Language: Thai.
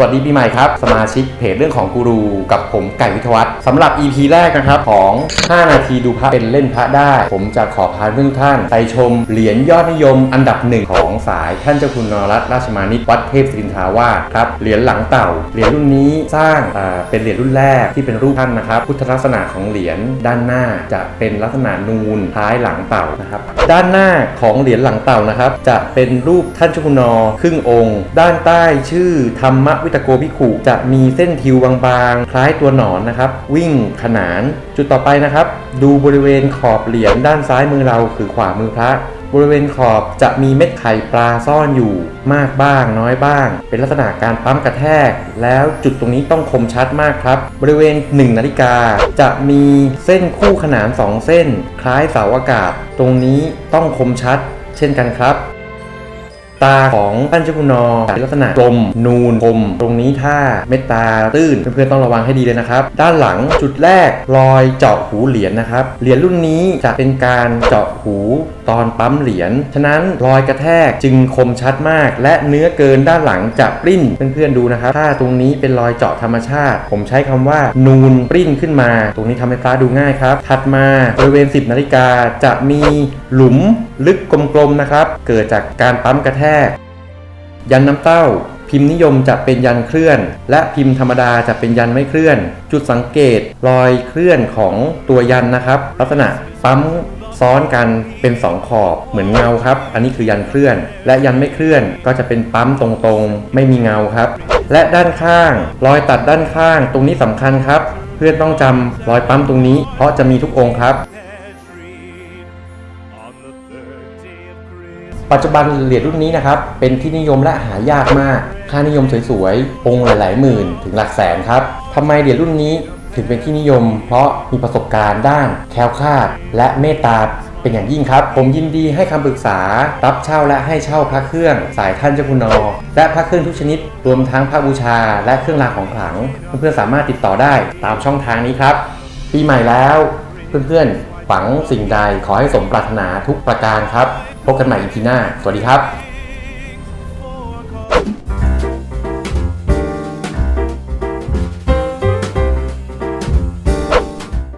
สวัสดีปีใหม่ครับ สมาชิกเพจเรื่องของกูรูกับผมไก่วิทวัฒน์สำหรับ EP แรกนะครับ ของ 5 นาทีดูพระเป็นเล่นพระได้ ผมจะขอพาเพื่อนท่านไปชมเหรียญยอดนิยมอันดับหนึ่งของสายท่านเจ้าคุณนรัตน์ราชมานิตวัดเทพศิรินทาวาสครับเหรียญหลังเต่าเหรียญรุ่นนี้สร้างเป็นเหรียญรุ่นแรกที่เป็นรูปท่านนะครับ พุทธลักษณะของเหรียญด้านหน้าจะเป็นลักษณะนูนคล้ายหลังเต่านะครับด้านหน้าของเหรียญหลังเต่านะครับ จะเป็นรูปท่านเจ้าคุณนอครึ่งองค์ ด้านใต้ชื่อธรรมวิตโกภิกขุจะมีเส้นทิวบางๆ คล้ายตัวหนอนนะครับ วิ่งขนาน จุดต่อไปนะครับ ดูบริเวณขอบเหรียญด้านซ้ายมือเราคือขวามือพระ บริเวณขอบจะมีเม็ดไข่ปลาซ่อนอยู่มากบ้างน้อยบ้าง เป็นลักษณะการปั๊มกระแทก แล้วจุดตรงนี้ต้องคมชัดมากครับ บริเวณ 1 นาฬิกา จะมีเส้นคู่ขนาน 2 เส้น คล้ายเสาอากาศ ตรงนี้ต้องคมชัด เช่นกันครับ ตาของท่านเจ้าคุณนอเป็นลักษณะกลม นูนคม ตรงนี้ถ้าเม็ดตาตื้นเพื่อนๆต้องระวังให้ดีเลยนะครับ ด้านหลังจุดแรกรอยเจาะหูเหรียญนะครับ เหรียญรุ่นนี้จะเป็นการเจาะหูตอนปั๊มเหรียญ ฉะนั้นรอยกระแทกจึงคมชัดมาก และเนื้อเกินด้านหลังจะปริ้นเพื่อนๆดูนะครับ ถ้าตรงนี้เป็นรอยเจาะธรรมชาติ ผมใช้คำว่านูนปริ้นขึ้นมา ตรงนี้ทำให้ฟ้าดูง่ายครับ ถัดมาบริเวณ 10 นาฬิกาจะมีหลุม ลึกกลมๆนะครับ เกิดจากการปั๊มกระแทก ยันน้ำเต้า พิมพ์นิยมจะเป็นยันเคลื่อน และพิมพ์ธรรมดาจะเป็นยันไม่เคลื่อน จุดสังเกตรอยเคลื่อนของตัวยันนะครับ ลักษณะปั๊มซ้อนกันเป็นสองขอบเหมือนเงาครับ อันนี้คือยันเคลื่อน และยันไม่เคลื่อนก็จะเป็นปั๊มตรงๆ ไม่มีเงาครับ และด้านข้าง รอยตัดด้านข้าง ตรงนี้สำคัญครับ เพื่อนต้องจำรอยปั๊มตรงนี้ เพราะจะมีทุกองค์ครับ ปัจจุบันเหรียญรุ่นนี้นะครับเป็นที่นิยมและหายากมาก ค่านิยมสวยๆ องค์หลายๆหมื่นถึงหลักแสนครับทำไมเหรียญรุ่นนี้ถึงเป็นที่นิยม เพราะมีประสบการณ์ด้านแคล้วคลาดและเมตตาเป็นอย่างยิ่งครับ ผมยินดีให้คำปรึกษา รับเช่าและให้เช่าพระเครื่อง สายท่านเจ้าคุณนอ และพระเครื่องทุกชนิด รวมทั้งพระบูชา และเครื่องรางของขลัง เพื่อนๆสามารถติดต่อได้ตามช่องทางนี้ครับ ปีใหม่แล้ว เพื่อนๆหวังสิ่งใดขอให้สมปรารถนาทุกประการครับ พบกันใหม่อีพีหน้า สวัสดีครับ